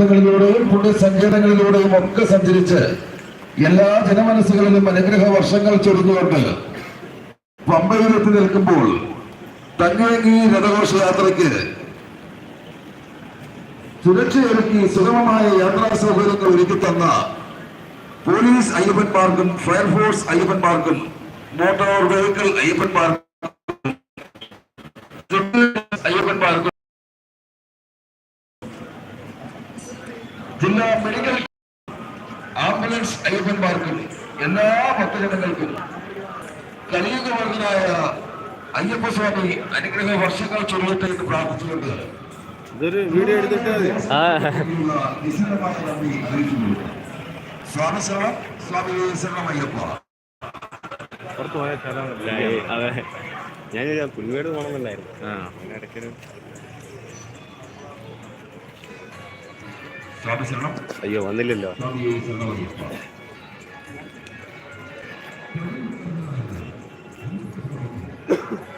ങ്ങളിലൂടെയും പുണ്യസങ്കേതങ്ങളിലൂടെയും ഒക്കെ സഞ്ചരിച്ച് എല്ലാ ജനമനസ്സുകളിലും അനുഗ്രഹ വർഷങ്ങൾ ചൊരിഞ്ഞുകൊണ്ട് പമ്പയിലെത്തി നിൽക്കുമ്പോൾ തങ്ങഴങ്ങി രഥഘോഷയാത്രയ്ക്ക് സുരക്ഷയൊരുക്കി സുഗമമായ യാത്രാ സൗകര്യങ്ങൾ ഒരുക്കി തന്ന പോലീസ് അയ്യപ്പന്മാർക്കും ഫയർഫോഴ്സ് അയ്യപ്പന്മാർക്കും മോട്ടോർ വെഹിക്കിൾ അയ്യപ്പന്മാർക്കും ജില്ലാ മെഡിക്കൽ ആംബുലൻസ് അയ്യപ്പന്മാർക്കും എല്ലാ ഭക്തജനങ്ങൾക്കും കലിയുഗവർഗനായ അയ്യപ്പസ്വാമി അനുഗ്രഹ വർഷങ്ങൾ ചൊല്ലട്ടെ എന്ന് പ്രാർത്ഥിച്ചുകൊണ്ട് ഇതൊരു വീഡിയോ എടുത്തിട്ട് സ്വാമി ശരണം സ്വാമി ശരണം അയ്യപ്പ. പുറത്ത് ഞാൻ പുൽമേട് പോകണമെന്നുണ്ടായിരുന്നു ആ. അങ്ങനെ ഇടയ്ക്കൊരു അയ്യോ വന്നില്ലല്ലോ. Thank അയ്യപ്പ